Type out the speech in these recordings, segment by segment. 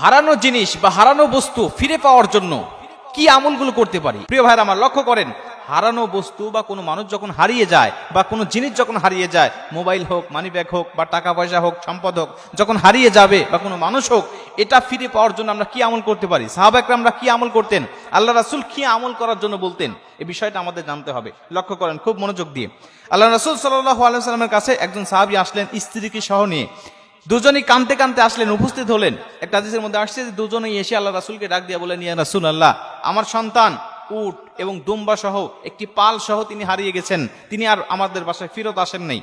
হারানো জিনিস বা হারানো বস্তু ফিরে পাওয়ার জন্য কি আমলগুলো করতে পারি? প্রিয় ভাইরা আমার লক্ষ্য করেন, হারানো বস্তু বা কোনো মানুষ যখন হারিয়ে যায় বা কোনো জিনিস যখন হারিয়ে যায়, মোবাইল হোক মানি ব্যাগ হোক বা টাকা পয়সা হোক, সম্পদ হোক, যখন হারিয়ে যাবে বা কোনো মানুষ হোক, এটা ফিরে পাওয়ার জন্য আমরা কি আমল করতে পারি? সাহাবাকরা আমরা কি আমল করতেন? আল্লাহ রাসুল কি আমল করার জন্য বলতেন? এই বিষয়টা আমাদের জানতে হবে। লক্ষ্য করেন, খুব মনোযোগ দিয়ে। আল্লাহ রাসুল সাল্লাহ আলাইসাল্লামের কাছে একজন সাহাবি আসলেন স্ত্রীকে সহ নিয়ে। দুজনই কানতে কানতে আসলেন, উপস্থিত হলেন। একটা হাদিসের মধ্যে আসছে যে দুজনেই এসে আল্লাহ রাসুলকে ডাক দিয়ে বলেন ইয়া রাসুল আল্লাহ আমার সন্তান উট এবং দুম্বা সহ একটি পাল সহ তিনি হারিয়ে গেছেন। তিনি আর আমাদের বাসায় ফেরত আসেন নাই।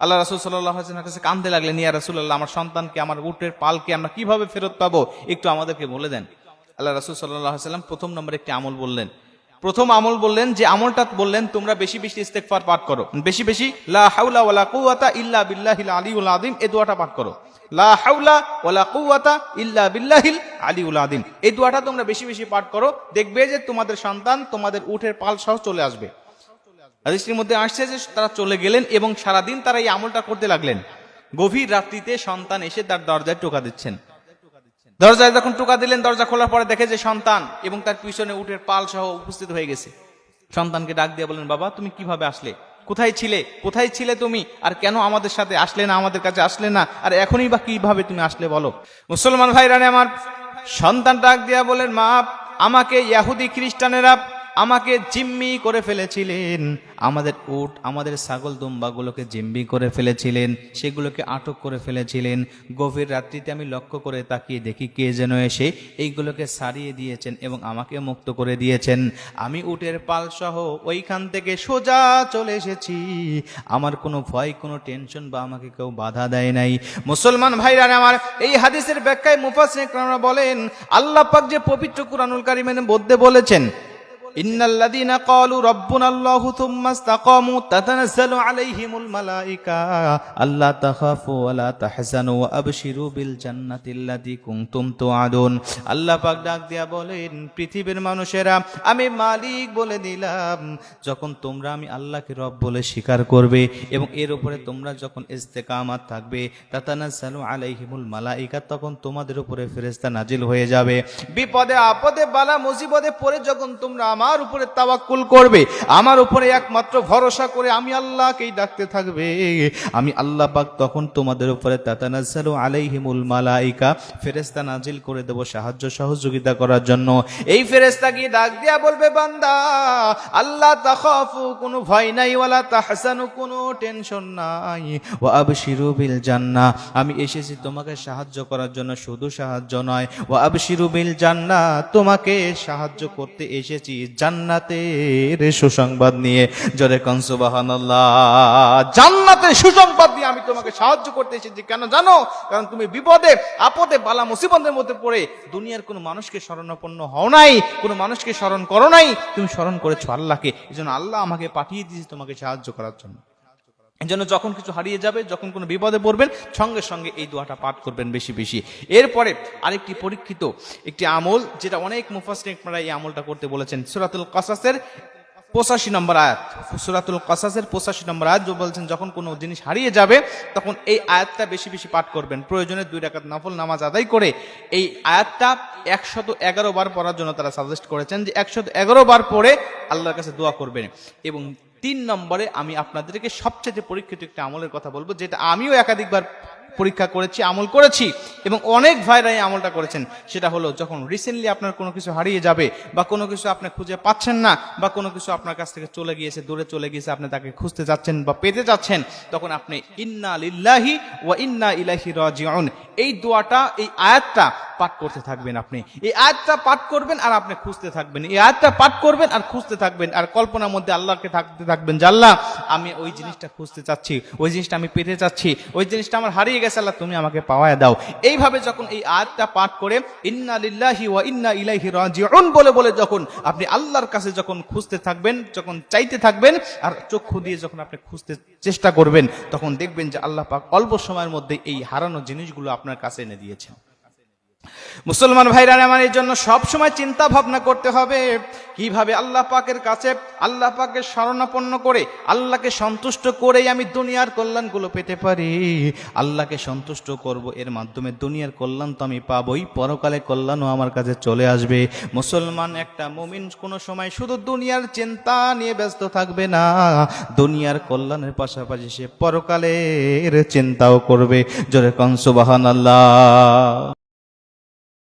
আল্লাহ রাসুল সাল্লাহ কাছে কানতে লাগলেন ইয়া রাসুল আল্লাহ আমার সন্তানকে, আমার উটের পালকে আমরা কীভাবে ফেরত পাবো? একটু আমাদেরকে বলে দেন। আল্লাহ রাসুল সাল্লাহ সাল্লাম প্রথম নম্বর একটি আমল বললেন প্রথম আমল বললেন যে আমলটা বললেন, তোমরা বেশি বেশি ইস্তেগফার পাঠ করো। বেশি বেশি, লা হাওলা ওয়ালা কুওয়াতা ইল্লা বিল্লাহিল আলিউল আযীম, এই দোয়াটা পাঠ করো। লা হাওলা ওয়ালা কুওয়াতা ইল্লা বিল্লাহিল আলিউল আযীম, এই দোয়াটা তোমরা বেশি বেশি পাঠ করো। দেখবে যে তোমাদের সন্তান তোমাদের উঠের পাল সহ চলে আসবে। হাদিসটির মধ্যে আসছে যে তারা চলে গেলেন এবং সারাদিন তারা এই আমলটা করতে লাগলেন। গভীর রাত্রিতে সন্তান এসে তার দরজায় টোকা দিচ্ছেন। দরজায় যখন টোকা দিলেন, দরজা খোলার পরে দেখে যে সন্তান এবং তার পিছনে উটের পাল সহ উপস্থিত হয়ে গেছে। সন্তানকে ডাক দিয়ে বলেন বাবা, তুমি কীভাবে আসলে? কোথায় ছিলে? কোথায় ছিলে তুমি? আর কেন আমাদের সাথে আসলে না, আমাদের কাছে আসলে না? আর এখনই বা কীভাবে তুমি আসলে বলো? মুসলমান ভাইরানে আমার সন্তান ডাক দিয়া বলেন মা, আমাকে ইয়াহুদি খ্রিস্টানেরা আমাকে জিম্মি করে ফেলেছিলেন। আমাদের উট, আমাদের ছাগল দুম্বাগুলোকে জিম্মি করে ফেলেছিলেন। সেগুলোকে আটক করে ফেলেছিলেন। গভীর রাত্রিতে আমি লক্ষ্য করে তাকিয়ে দেখি কে যেন এসে এইগুলোকে সারিয়ে দিয়েছেন এবং আমাকে মুক্ত করে দিয়েছেন। আমি উটের পাল সহ ওইখান থেকে সোজা চলে এসেছি। আমার কোনো ভয়, কোনো টেনশন বা আমাকে কেউ বাধা দেয় নাই। মুসলমান ভাইরা, আমার এই হাদিসের ব্যাখ্যায় মুফাসিকরা বলেন, আল্লাহ পাক যে পবিত্র কুরআনুল কারিমের মধ্যে বলেছেন إن الذين قالوا ربنا الله ثم استقاموا تتنزل عليهم الملائكة ألا تخافوا ولا تحزنوا وأبشروا بالجنة التي كنتم توعدون আল্লাহ পাক ডাক দিয়া বলেন পৃথিবীর মানুষেরা আমি মালিক বলে দিলাম যখন তোমরা আমি আল্লাহকে রব বলে স্বীকার করবে এবং এর উপরে তোমরা যখন ইস্তেকামাত থাকবে তাতানাজ্জালু আলাইহিমুল মালাইকা তখন তোমাদের উপরে ফেরেশতা নাজিল হয়ে যাবে বিপদে আপদে বালা মুসিবতে পড়ে যখন তোমরা আমার উপরে তাওয়াক্কুল করবে, আমার উপরে একমাত্র ভরসা করে আমি আল্লাহকেই ডাকতে থাকবে। আমি আল্লাহ পাক তখন তোমাদের উপরে তাতানাজ্জালু আলাইহিমুল মালাইকা ফেরেশতা নাজিল করে দেব সাহায্য সহযোগিতা করার জন্য। এই ফেরেশতা গিয়ে ডাক দিয়া বলবে, বান্দা, আল্লাহ তাখাফু, কোনো ভয় নাই, ওয়ালা তাহসানু, কোনো টেনশন নাই। ওয়া আবশিরু বিল জান্নাহ। আমি এসেছি তোমাকে সাহায্য করার জন্য, শুধু সাহায্য নয়। ওয়া আবশিরু বিল জান্নাহ, তোমাকে সাহায্য করতে এসেছি জান্নাতের সুসংবাদ নিয়ে জরে কনসুবাহান্লাহ জান্নাতের সুসংবাদ দিয়ে আমি তোমাকে সাহায্য করতে এসেছি। কেন জানো? কারণ তুমি বিপদে, আপদে, বালা মুসিবতের মধ্যে পড়ে দুনিয়ার কোনো মানুষকে শরণাপন্ন হও নাই, কোনো মানুষকে স্মরণ করো নাই। তুমি স্মরণ করেছ আল্লাহকে। এই আল্লাহ আমাকে পাঠিয়ে দিয়েছে তোমাকে সাহায্য করার জন্য। জন্য যখন কিছু হারিয়ে যাবে, যখন কোনো বিপদে পড়বেন, সঙ্গে সঙ্গে এই দোয়াটা পাঠ করবেন বেশি বেশি। এরপরে আরেকটি পরীক্ষিত একটি আমল, যেটা অনেক মুফাসরা এই আমলটা করতে বলেছেন, সুরাতুল কাসাসের পঁচাশি নম্বর আয়াত। সুরাতুল কাসাসের পঁচাশি নম্বর আয়াত বলছেন, যখন কোনো জিনিস হারিয়ে যাবে, তখন এই আয়াতটা বেশি বেশি পাঠ করবেন। প্রয়োজনে দুই রাকাত নফল নামাজ আদায় করে এই আয়াতটা একশত এগারো বার পড়ার জন্য তারা সাজেস্ট করেছেন যে একশত এগারো বার পড়ে আল্লাহর কাছে দোয়া করবেন। এবং তিন নম্বরে আমি আপনাদেরকে সবচেয়ে পরীক্ষিত একটা আমলের কথা বলব, যেটা আমিও একাধিকবার পরীক্ষা করেছি, আমল করেছি। এবং অনেক ভাইরা এই আমলটা করেছেন। সেটা হলো, যখন রিসেন্টলি আপনার কোনো কিছু হারিয়ে যাবে বা কোনো কিছু আপনি খুঁজে পাচ্ছেন না বা কোনো কিছু আপনার কাছ থেকে চলে গিয়েছে, দূরে চলে গিয়েছে, আপনি তাকে খুঁজতে যাচ্ছেন বা পেতে যাচ্ছেন, তখন আপনি ইন্না লিল্লাহি ওয়া ইন্না ইলাইহি রাজিউন এই দোয়াটা, এই আয়াতটা পাঠ করতে থাকবেন আপনি। এই আয়াতটা পাঠ করবেন আর আপনি খুঁজতে থাকবেন। এই আয়াতটা পাঠ করবেন আর খুঁজতে থাকবেন। আর কল্পনার মধ্যে আল্লাহকে থাকতে থাকবেন যে, আল্লাহ, আমি ওই জিনিসটা খুঁজতে চাচ্ছি, ওই জিনিসটা আমি পেতে চাচ্ছি, ওই জিনিসটা আমার হারিয়ে গেছে, আল্লাহ, তুমি আমাকে পাওয়ায় দাও। এইভাবে যখন এই আয়াতটা পাঠ করে, ইন্না লিল্লাহি ওয়া ইন্না ইলাইহি রাজিউন বলে বলে যখন আপনি আল্লাহর কাছে যখন খুঁজতে থাকবেন, যখন চাইতে থাকবেন, আর চক্ষু দিয়ে যখন আপনি খুঁজতে চেষ্টা করবেন, তখন দেখবেন যে আল্লাহ পাক অল্প সময়ের মধ্যে এই হারানো জিনিসগুলো আপনার কাছে এনে দিয়েছেন। মুসলমান ভাইরা আমার এই জন্য সবসময় চিন্তা ভাবনা করতে হবে, কীভাবে আল্লাহ পাকের কাছে, আল্লাহ পাকে শরণাপন্ন করে, আল্লাহকে সন্তুষ্ট করেই আমি দুনিয়ার কল্যাণগুলো পেতে পারি। আল্লাহকে সন্তুষ্ট করব, এর মাধ্যমে দুনিয়ার কল্যাণ তো আমি পাবই পরকালে কল্যাণও আমার কাছে চলে আসবে। মুসলমান একটা মুমিন কোনো সময় শুধু দুনিয়ার চিন্তা নিয়ে ব্যস্ত থাকবে না, দুনিয়ার কল্যাণের পাশাপাশি সে পরকালের চিন্তাও করবে। জোরে কনসুবাহান আল্লাহ